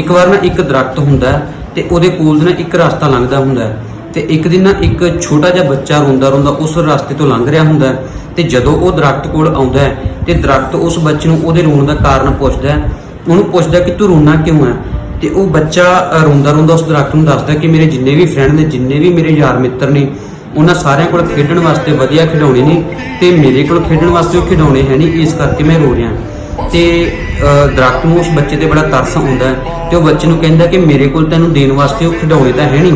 ਇੱਕ ਵਾਰ ਨਾ ਇੱਕ ਦਰਖਤ ਹੁੰਦਾ ਹੈ ਤੇ ਉਹਦੇ ਕੋਲ ਦੀ ਨਾ ਇੱਕ ਰਸਤਾ ਲੰਘਦਾ ਹੁੰਦਾ ਹੈ ਤੇ ਇੱਕ ਦਿਨ ਨਾ ਇੱਕ ਛੋਟਾ ਜਿਹਾ ਬੱਚਾ ਰੋਂਦਾ ਰੋਂਦਾ ਉਸ ਰਸਤੇ ਤੋਂ ਲੰਘ ਰਿਹਾ ਹੁੰਦਾ ਹੈ ਤੇ ਜਦੋਂ ਉਹ ਦਰਖਤ ਕੋਲ ਆਉਂਦਾ ਹੈ ਤੇ ਦਰਖਤ ਉਸ ਬੱਚੇ ਨੂੰ ਉਹਦੇ ਰੋਣ ਦਾ ਕਾਰਨ ਪੁੱਛਦਾ ਹੈ, ਉਹਨੂੰ ਪੁੱਛਦਾ ਕਿ ਤੂੰ ਰੋਣਾ ਕਿਉਂ ਹੈ? ਤੇ ਉਹ ਬੱਚਾ ਰੋਂਦਾ ਰੋਂਦਾ ਉਸ ਦਰਖਤ ਨੂੰ ਦੱਸਦਾ ਕਿ ਮੇਰੇ ਜਿੰਨੇ ਵੀ ਫਰੈਂਡ ਨੇ, ਜਿੰਨੇ ਵੀ ਮੇਰੇ ਯਾਰ ਮਿੱਤਰ ਨੇ, ਉਹਨਾਂ ਸਾਰਿਆਂ ਕੋਲ ਖੇਡਣ ਵਾਸਤੇ ਵਧੀਆ ਖਿਡੌਣੇ ਨੇ ਤੇ ਮੇਰੇ ਕੋਲ ਖੇਡਣ ਵਾਸਤੇ ਉਹ ਖਿਡੌਣੇ ਹੈ ਨਹੀਂ, ਇਸ ਕਰਕੇ ਮੈਂ ਰੋ ਰਿਹਾ ਤੇ ਦਰਖਤ ਨੂੰ ਉਸ ਬੱਚੇ ਤੇ ਬੜਾ ਤਰਸ ਆਉਂਦਾ ਹੈ ਤੇ ਉਹ ਬੱਚੇ ਨੂੰ ਕਹਿੰਦਾ ਕਿ ਮੇਰੇ ਕੋਲ ਤੈਨੂੰ ਦੇਣ ਵਾਸਤੇ ਉਹ ਖਿਡੌਣੇ ਤਾਂ ਹੈ ਨਹੀਂ,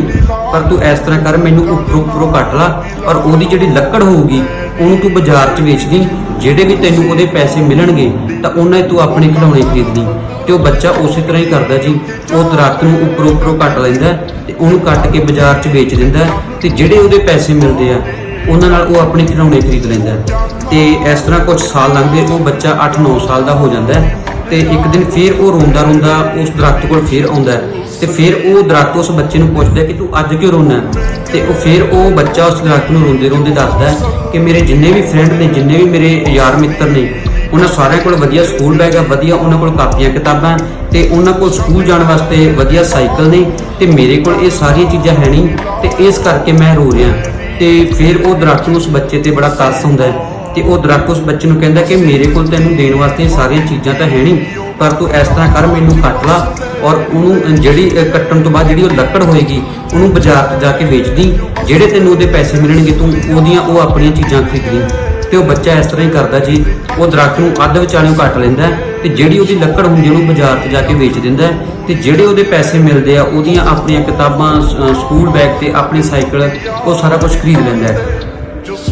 ਪਰ ਤੂੰ ਇਸ ਤਰ੍ਹਾਂ ਕਰ, ਮੈਨੂੰ ਉੱਪਰੋਂ ਉੱਪਰੋਂ ਕੱਟ ਲਾ ਔਰ ਉਹਦੀ ਜਿਹੜੀ ਲੱਕੜ ਹੋਊਗੀ, ਉਹਨੂੰ ਤੂੰ ਬਾਜ਼ਾਰ 'ਚ ਵੇਚ ਦੀ, ਜਿਹੜੇ ਵੀ ਤੈਨੂੰ ਉਹਦੇ ਪੈਸੇ ਮਿਲਣਗੇ, ਤਾਂ ਉਹਨਾਂ 'ਚ ਤੂੰ ਆਪਣੇ ਖਿਡੌਣੇ ਖਰੀਦ ਲਈ। ਤੇ ਉਹ ਬੱਚਾ ਉਸੇ ਤਰ੍ਹਾਂ ਹੀ ਕਰਦਾ ਜੀ, ਉਹ ਦਰਖਤ ਨੂੰ ਉੱਪਰੋਂ ਉੱਪਰੋਂ ਕੱਟ ਲੈਂਦਾ ਹੈ ਤੇ ਉਹਨੂੰ ਕੱਟ ਕੇ ਬਾਜ਼ਾਰ 'ਚ ਵੇਚ ਦਿੰਦਾ ਹੈ ਤੇ ਜਿਹੜੇ ਉਹਦੇ ਪੈਸੇ ਮਿਲਦੇ ਆ, ਉਹਨਾਂ ਨਾਲ ਉਹ ਆਪਣੇ ਖਿਡੌਣੇ ਖਰੀਦ ਲੈਂਦਾ ਤੇ ਇਸ ਤਰ੍ਹਾਂ ਕੁਝ ਸਾਲ ਲੰਘਦੇ ਉਹ ਬੱਚਾ 8-9 ਸਾਲ ਦਾ ਹੋ ਜਾਂਦਾ ਹੈ ਤੇ ਇੱਕ ਦਿਨ ਫਿਰ ਉਹ ਰੋਂਦਾ ਰੋਂਦਾ ਉਸ ਦਰਖਤ ਕੋਲ ਫਿਰ ਆਉਂਦਾ ਹੈ ਤੇ ਫਿਰ ਉਹ ਦਰਖਤ ਉਸ ਬੱਚੇ ਨੂੰ ਪੁੱਛਦਾ ਕਿ ਤੂੰ ਅੱਜ ਕਿਉਂ ਰੋਣਾ ਤੇ ਉਹ ਫਿਰ ਉਹ ਬੱਚਾ ਉਸ ਦਰਖਤ ਨੂੰ ਰੋਂਦੇ ਰੋਂਦੇ ਦੱਸਦਾ ਕਿ ਮੇਰੇ ਜਿੰਨੇ ਵੀ ਫਰੈਂਡ ਨੇ, ਜਿੰਨੇ ਵੀ ਮੇਰੇ ਯਾਰ ਮਿੱਤਰ ਨੇ, ਉਹਨਾਂ ਸਾਰਿਆਂ ਕੋਲ ਵਧੀਆ ਸਕੂਲ ਬੈਗ ਆ, ਵਧੀਆ ਉਹਨਾਂ ਕੋਲ ਕਾਪੀਆਂ ਕਿਤਾਬਾਂ, ਤੇ ਉਹਨਾਂ ਕੋਲ ਸਕੂਲ ਜਾਣ ਵਾਸਤੇ ਵਧੀਆ ਸਾਈਕਲ ਨੇ, ਤੇ ਮੇਰੇ ਕੋਲ ਇਹ ਸਾਰੀਆਂ ਚੀਜ਼ਾਂ ਹੈ ਨਹੀਂ, ਤੇ ਇਸ ਕਰਕੇ ਮੈਂ ਰੋ ਰਿਹਾ ਤੇ ਫਿਰ ਉਹ ਦਰਖਤ ਨੂੰ ਉਸ ਬੱਚੇ ਤੇ ਬੜਾ ਤਰਸ ਹੁੰਦਾ ਹੈ ਤੇ ਉਹ ਦਰਖਤ ਉਸ ਬੱਚੇ ਨੂੰ ਕਹਿੰਦਾ ਕਿ ਮੇਰੇ ਕੋਲ ਤੈਨੂੰ ਦੇਣ ਵਾਸਤੇ ਸਾਰੀਆਂ ਚੀਜ਼ਾਂ ਤਾਂ ਹੈ ਨਹੀਂ, ਪਰ ਤੂੰ ਇਸ ਤਰ੍ਹਾਂ ਕਰ, ਮੈਨੂੰ ਕੱਟ ਲਾ ਔਰ ਉਹਨੂੰ ਜਿਹੜੀ ਕੱਟਣ ਤੋਂ ਬਾਅਦ ਜਿਹੜੀ ਉਹ ਲੱਕੜ ਹੋਏਗੀ, ਉਹਨੂੰ ਬਾਜ਼ਾਰ 'ਚ ਜਾ ਕੇ ਵੇਚ ਦੀ, ਜਿਹੜੇ ਤੈਨੂੰ ਉਹਦੇ ਪੈਸੇ ਮਿਲਣਗੇ, ਤੂੰ ਉਹਦੀਆਂ, ਉਹ ਆਪਣੀਆਂ ਚੀਜ਼ਾਂ ਖਰੀਦ ਲਈ। ਤੇ ਉਹ ਬੱਚਾ ਇਸ ਤਰ੍ਹਾਂ ਹੀ ਕਰਦਾ ਜੀ, ਉਹ ਦਰਖਤ ਨੂੰ ਅੱਧ ਵਿਚਾਲਿਓਂ ਕੱਟ ਲੈਂਦਾ ਤੇ ਜਿਹੜੀ ਉਹਦੀ ਲੱਕੜ ਹੁੰਦੀ ਉਹਨੂੰ ਬਾਜ਼ਾਰ 'ਚ ਜਾ ਕੇ ਵੇਚ ਦਿੰਦਾ ਹੈ। ਤੇ ਜਿਹੜੇ ਉਹਦੇ ਪੈਸੇ ਮਿਲਦੇ ਆ, ਉਹਦੀਆਂ ਆਪਣੀਆਂ ਕਿਤਾਬਾਂ ਸਕੂਲ ਬੈਗ ਤੇ ਆਪਣੇ ਸਾਈਕਲ, ਉਹ ਸਾਰਾ ਕੁਝ ਖਰੀਦ ਲੈਂਦਾ ਹੈ।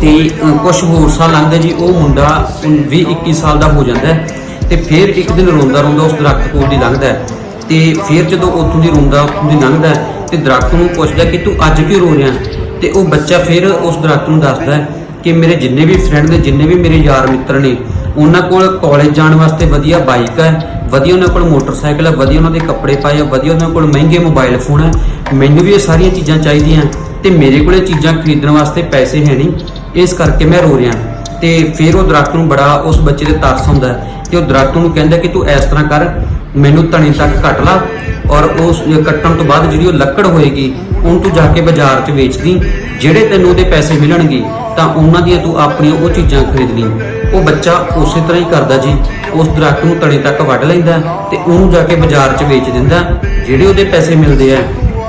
ਤੇ ਕੁਝ ਹੋਰ ਸਾਲ ਲੰਘਦੇ ਜੀ, ਉਹ ਮੁੰਡਾ 20 21 ਸਾਲ ਦਾ ਹੋ ਜਾਂਦਾ ਹੈ। ਤੇ ਫਿਰ ਇੱਕ ਦਿਨ ਰੋਂਦਾ ਰੋਂਦਾ ਉਸ ਦਰਖਤ ਕੋਲ ਦੀ ਲੰਘਦਾ ਹੈ। ਤੇ ਫਿਰ ਜਦੋਂ ਉੱਥੋਂ ਦੀ ਰੋਂਦਾ, ਉੱਥੋਂ ਦੀ ਲੰਘਦਾ ਹੈ, ਤੇ ਦਰਖਤ ਨੂੰ ਪੁੱਛਦਾ ਕਿ ਤੂੰ ਅੱਜ ਕਿਉਂ ਰੋ ਰਿਹਾ ਤੇ ਉਹ ਬੱਚਾ ਫਿਰ ਉਸ ਦਰਖਤ ਨੂੰ ਦੱਸਦਾ ਕਿ ਮੇਰੇ ਜਿੰਨੇ ਵੀ ਫਰੈਂਡ ਨੇ, ਜਿੰਨੇ ਵੀ ਮੇਰੇ ਯਾਰ ਮਿੱਤਰ ਨੇ ਉਹਨਾਂ ਕੋਲ ਕਾਲਜ ਜਾਣ ਵਾਸਤੇ ਵਧੀਆ ਬਾਈਕ ਹੈ, ਵਧੀਆ ਉਹਨਾਂ ਕੋਲ ਮੋਟਰਸਾਈਕਲ ਹੈ, ਵਧੀਆ ਉਹਨਾਂ ਦੇ ਕੱਪੜੇ ਪਾਏ ਆ, ਵਧੀਆ ਉਹਨਾਂ ਕੋਲ ਮਹਿੰਗੇ ਮੋਬਾਈਲ ਫੋਨ ਹੈ, ਮੈਨੂੰ ਵੀ ਇਹ ਸਾਰੀਆਂ ਚੀਜ਼ਾਂ ਚਾਹੀਦੀਆਂ ਤੇ ਮੇਰੇ ਕੋਲ ਇਹ ਚੀਜ਼ਾਂ ਖਰੀਦਣ ਵਾਸਤੇ ਪੈਸੇ ਹੈ ਨਹੀਂ। ਇਸ ਕਰਕੇ ਮੈਂ ਰੋ ਰਿਹਾ। ਤੇ ਫਿਰ ਉਹ ਦਰਖਤ ਨੂੰ ਬੜਾ ਉਸ ਬੱਚੇ ਤੇ ਤਰਸ ਹੁੰਦਾ ਹੈ ਤੇ ਉਹ ਦਰਖਤ ਨੂੰ ਕਹਿੰਦਾ ਕਿ ਤੂੰ ਇਸ ਤਰ੍ਹਾਂ ਕਰ, ਮੈਨੂੰ ਤਣੇ ਤੱਕ ਕੱਟ ਲਾ ਔਰ ਉਸ ਕੱਟਣ ਤੋਂ ਬਾਅਦ ਜਿਹੜੀ ਉਹ ਲੱਕੜ ਹੋਏਗੀ, ਉਹਨੂੰ ਤੂੰ ਜਾ ਕੇ ਬਾਜ਼ਾਰ 'ਚ ਵੇਚਦੀ ਜਿਹੜੇ ਤੈਨੂੰ ਉਹਦੇ ਪੈਸੇ ਮਿਲਣਗੇ ਤਾਂ ਉਹਨਾਂ ਦੀਆਂ ਤੂੰ ਆਪਣੀਆਂ ਉਹ ਚੀਜ਼ਾਂ ਖਰੀਦ ਲਈ। ਉਹ ਬੱਚਾ ਉਸੇ ਤਰ੍ਹਾਂ ਹੀ ਕਰਦਾ ਜੀ। ਉਸ ਦਰਖਤ ਨੂੰ ਤਣੇ ਤੱਕ ਵੱਢ ਲੈਂਦਾ ਤੇ ਉਹਨੂੰ ਜਾ ਕੇ ਬਾਜ਼ਾਰ 'ਚ ਵੇਚ ਦਿੰਦਾ ਜਿਹੜੇ ਉਹਦੇ ਪੈਸੇ ਮਿਲਦੇ ਆ,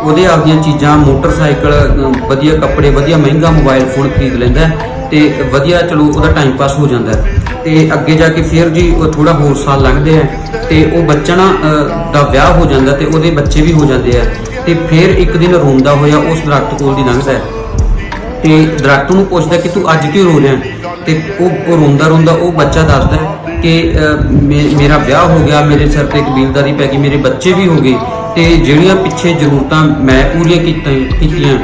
ਉਹਦੇ ਆਪਦੀਆਂ ਚੀਜ਼ਾਂ, ਮੋਟਰਸਾਈਕਲ ਵਧੀਆ ਕੱਪੜੇ, ਵਧੀਆ ਮਹਿੰਗਾ ਮੋਬਾਈਲ ਫੋਨ ਖਰੀਦ ਲੈਂਦਾ ਹੈ ਤੇ ਵਧੀਆ ਚਲੋ ਉਹਦਾ ਟਾਈਮ ਪਾਸ ਹੋ ਜਾਂਦਾ ਹੈ। ਤੇ ਅੱਗੇ ਜਾ ਕੇ ਫਿਰ ਜੀ ਉਹ ਥੋੜਾ ਹੋਰ ਸਾਲ ਲੰਘਦੇ ਆ ਤੇ ਉਹ ਬੱਚਾ ਨਾ ਦਾ ਵਿਆਹ ਹੋ ਜਾਂਦਾ ਤੇ ਉਹਦੇ ਬੱਚੇ ਵੀ ਹੋ ਜਾਂਦੇ ਆ। ਤੇ ਫਿਰ ਇੱਕ ਦਿਨ ਰੋਂਦਾ ਹੋਇਆ ਉਸ ਦਰਖਤ ਕੋਲ ਦੀ ਲੰਘਦਾ ਤੇ ਦਰਖਤ ਨੂੰ ਪੁੱਛਦਾ ਕਿ ਤੂੰ ਅੱਜ ਕਿਉਂ ਰੋ ਰਿਹਾ? ਤੇ ਉਹ ਰੋਂਦਾ ਰੋਂਦਾ ਉਹ ਬੱਚਾ ਦੱਸਦਾ ਹੈ ਕਿ ਮੇ- ਮੇਰਾ ਵਿਆਹ ਹੋ ਗਿਆ, ਮੇਰੇ ਸਿਰ ਤੇ ਕਬੀਲਦਾਰੀ ਪੈ ਗਈ, ਮੇਰੇ ਬੱਚੇ ਵੀ ਹੋ ਗਏ, ਤੇ ਜਿਹੜੀਆਂ ਪਿੱਛੇ ਜ਼ਰੂਰਤਾਂ ਮੈਂ ਪੂਰੀਆਂ ਕੀਤੀਆਂ ਕੀਤੀਆਂ,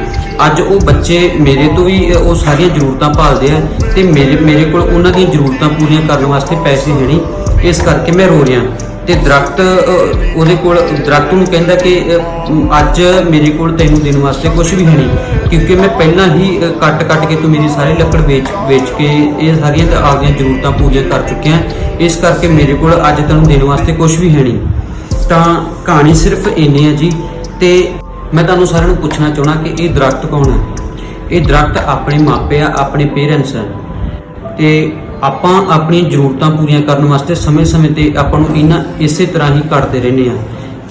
ਅੱਜ ਉਹ ਬੱਚੇ ਮੇਰੇ ਤੋਂ ਵੀ ਉਹ ਸਾਰੀਆਂ ਜ਼ਰੂਰਤਾਂ ਭਾਲਦੇ ਆ ਤੇ ਮੇਰੇ ਮੇਰੇ ਕੋਲ ਉਹਨਾਂ ਦੀਆਂ ਜ਼ਰੂਰਤਾਂ ਪੂਰੀਆਂ ਕਰਨ ਵਾਸਤੇ ਪੈਸੇ ਹੈ ਨਹੀਂ। ਇਸ ਕਰਕੇ ਮੈਂ ਰੋ ਰਿਹਾ। ਤੇ ਦਰਖਤ ਅ, ਉਹਦੇ ਕੋਲ ਦਰਖਤ ਨੂੰ ਕਹਿੰਦਾ ਕਿ ਅ, ਅੱਜ ਮੇਰੇ ਕੋਲ ਤੈਨੂੰ ਦੇਣ ਵਾਸਤੇ ਕੁਝ ਵੀ ਹੈ ਨਹੀਂ ਕਿਉਂਕਿ ਮੈਂ ਪਹਿਲਾਂ ਹੀ ਅ, ਕੱਟ ਕੱਟ ਕੇ ਤੂੰ ਮੇਰੀ ਸਾਰੀ ਲੱਕੜ ਵੇਚ ਵੇਚ ਕੇ ਇਹ ਸਾਰੀਆਂ ਤਾਂ ਆਪਦੀਆਂ ਜ਼ਰੂਰਤਾਂ ਪੂਰੀਆਂ ਕਰ ਚੁੱਕਿਆ ਇਸ ਕਰਕੇ ਮੇਰੇ ਕੋਲ ਅੱਜ ਤੈਨੂੰ ਦੇਣ ਵਾਸਤੇ ਕੁਝ ਵੀ ਹੈ ਨਹੀਂ। ਤਾਂ ਕਹਾਣੀ ਸਿਰਫ ਇੰਨੀ ਹੈ ਜੀ ਤੇ ਮੈਂ ਤੁਹਾਨੂੰ ਸਾਰਿਆਂ ਨੂੰ ਪੁੱਛਣਾ ਚਾਹਣਾ ਕਿ ਇਹ ਦਰਖਤ ਕੌਣ ਹੈ? ਇਹ ਦਰਖਤ ਆਪਣੇ ਮਾਪੇ ਆ ਆਪਣੇ ਪੇਰੈਂਟਸ ਆ ਤੇ ਆਪਾਂ ਆਪਣੀਆਂ ਜ਼ਰੂਰਤਾਂ ਪੂਰੀਆਂ ਕਰਨ ਵਾਸਤੇ ਸਮੇਂ-ਸਮੇਂ ਤੇ ਆਪਾਂ ਨੂੰ ਇਹਨਾਂ ਇਸੇ ਤਰ੍ਹਾਂ ਹੀ ਕੱਟਦੇ ਰਹਿੰਦੇ ਆ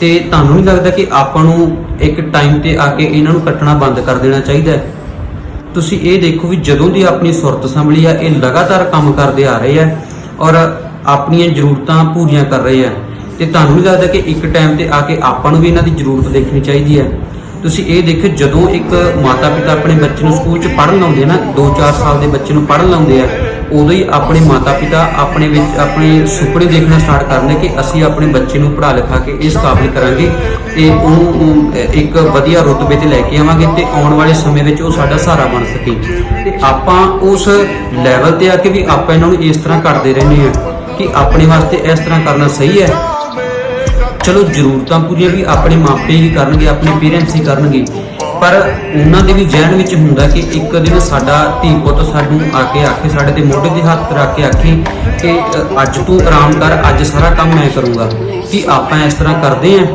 ਤੇ ਤੁਹਾਨੂੰ ਨਹੀਂ ਲੱਗਦਾ ਕਿ ਆਪਾਂ ਨੂੰ ਇੱਕ ਟਾਈਮ ਤੇ ਆ ਕੇ ਇਹਨਾਂ ਨੂੰ ਕੱਟਣਾ ਬੰਦ ਕਰ ਦੇਣਾ ਚਾਹੀਦਾ ਹੈ? ਤੁਸੀਂ ਇਹ ਦੇਖੋ ਵੀ ਜਦੋਂ ਦੀ ਆਪਣੀ ਸੁਰਤ ਸੰਭਲੀ ਆ, ਇਹ ਲਗਾਤਾਰ ਕੰਮ ਕਰਦੇ ਆ ਰਹੇ ਆ ਔਰ ਆਪਣੀਆਂ ਜ਼ਰੂਰਤਾਂ ਪੂਰੀਆਂ ਕਰ ਰਹੇ ਆ। ਤੇ ਤੁਹਾਨੂੰ ਨਹੀਂ ਲੱਗਦਾ ਕਿ ਇੱਕ ਟਾਈਮ ਤੇ ਆ ਕੇ ਆਪਾਂ ਨੂੰ ਵੀ ਇਹਨਾਂ ਦੀ ਜ਼ਰੂਰਤ ਦੇਖਣੀ ਚਾਹੀਦੀ ਹੈ? ਤੁਸੀਂ ਇਹ ਦੇਖੋ ਜਦੋਂ ਇੱਕ ਮਾਤਾ ਪਿਤਾ ਆਪਣੇ ਬੱਚੇ ਨੂੰ ਸਕੂਲ 'ਚ ਪੜ੍ਹਨ ਲਾਉਂਦੇ ਨਾ 2-4 ਸਾਲ ਦੇ ਬੱਚੇ ਨੂੰ ਪੜ੍ਹਨ ਲਾਉਂਦੇ ਆ, ਉਦੋਂ ਹੀ ਆਪਣੇ ਮਾਤਾ ਪਿਤਾ ਆਪਣੇ ਵਿੱਚ, ਆਪਣੇ ਸੁਪਨੇ ਦੇਖਣਾ ਸਟਾਰਟ ਕਰਦੇ ਕਿ ਅਸੀਂ ਆਪਣੇ ਬੱਚੇ ਨੂੰ ਪੜ੍ਹਾ ਲਿਖਾ ਕੇ ਇਸ ਕਾਬਿਲ ਕਰਾਂਗੇ ਤੇ ਉਹਨੂੰ ਇੱਕ ਵਧੀਆ ਰੁਤਬੇ ਤੇ ਲੈ ਕੇ ਆਵਾਂਗੇ ਤੇ ਆਉਣ ਵਾਲੇ ਸਮੇਂ ਵਿੱਚ ਉਹ ਸਾਡਾ ਸਹਾਰਾ ਬਣ ਸਕੇ। ਤੇ ਆਪਾਂ ਉਸ ਲੈਵਲ ਤੇ ਆ ਕੇ ਵੀ ਆਪਾਂ ਇਹਨਾਂ ਨੂੰ ਇਸ ਤਰ੍ਹਾਂ ਕਰਦੇ ਰਹਿੰਦੇ ਆ ਕਿ ਆਪਣੇ ਵਾਸਤੇ ਇਸ ਤਰ੍ਹਾਂ ਕਰਨਾ ਸਹੀ ਹੈ ਚਲੋ ਜ਼ਰੂਰਤਾਂ ਪੂਰੀਆਂ ਵੀ ਆਪਣੇ ਮਾਪੇ ਹੀ ਕਰਨਗੇ, ਆਪਣੇ ਪੇਰੈਂਟਸ ਹੀ ਕਰਨਗੇ। ਪਰ ਉਹਨਾਂ ਦੇ ਵੀ ਜ਼ਿਹਨ ਵਿੱਚ ਹੁੰਦਾ ਕਿ ਇੱਕ ਦਿਨ ਸਾਡਾ ਧੀ ਪੁੱਤ ਸਾਨੂੰ ਆ ਕੇ ਆਖੇ, ਸਾਡੇ ਤੇ ਮੋਢੇ ਤੇ ਹੱਥ ਰੱਖ ਕੇ ਆਖੇ ਕਿ ਅੱਜ ਤੂੰ ਆਰਾਮ ਕਰ, ਅੱਜ ਸਾਰਾ ਕੰਮ ਮੈਂ ਕਰੂੰਗਾ। ਕਿ ਆਪਾਂ ਇਸ ਤਰ੍ਹਾਂ ਕਰਦੇ ਆਂ?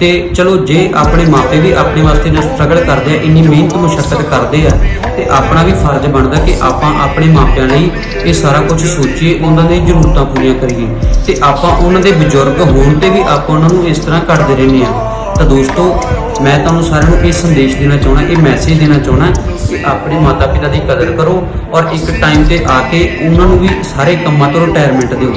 ਤੇ ਚਲੋ ਜੇ ਆਪਣੇ ਮਾਪੇ ਵੀ ਆਪਣੇ ਵਾਸਤੇ ਨਾ ਸਟਰਗਲ ਕਰਦੇ ਆ, ਇੰਨੀ ਮਿਹਨਤ ਮੁਸ਼ਕਲ ਕਰਦੇ ਆ, ਤੇ ਆਪਣਾ ਵੀ ਫਰਜ਼ ਬਣਦਾ ਕਿ ਆਪਾਂ ਆਪਣੇ ਮਾਪਿਆਂ ਲਈ ਇਹ ਸਾਰਾ ਕੁਝ ਸੋਚੀਏ, ਉਹਨਾਂ ਦੀ ਜ਼ਰੂਰਤਾਂ ਪੂਰੀਆਂ ਕਰੀਏ। ਤੇ ਆਪਾਂ ਉਹਨਾਂ ਦੇ ਬਜ਼ੁਰਗ ਹੋਣ ਤੇ ਵੀ ਆਪਾਂ ਉਹਨਾਂ ਨੂੰ ਇਸ ਤਰ੍ਹਾਂ ਕਰਦੇ ਰਹਿੰਦੇ ਆ। ਤਾਂ ਦੋਸਤੋ, ਮੈਂ ਤੁਹਾਨੂੰ ਸਾਰਿਆਂ ਨੂੰ ਇਹ ਸੰਦੇਸ਼ ਦੇਣਾ ਚਾਹੁੰਦਾ, ਇਹ ਮੈਸੇਜ ਦੇਣਾ ਚਾਹੁੰਦਾ ਕਿ ਆਪਣੇ ਮਾਤਾ ਪਿਤਾ ਦੀ ਕਦਰ ਕਰੋ ਔਰ ਇੱਕ ਟਾਈਮ ਤੇ ਆ ਕੇ ਉਹਨਾਂ ਨੂੰ ਵੀ ਸਾਰੇ ਕੰਮਾਂ ਤੋਂ ਰਿਟਾਇਰਮੈਂਟ ਦਿਓ।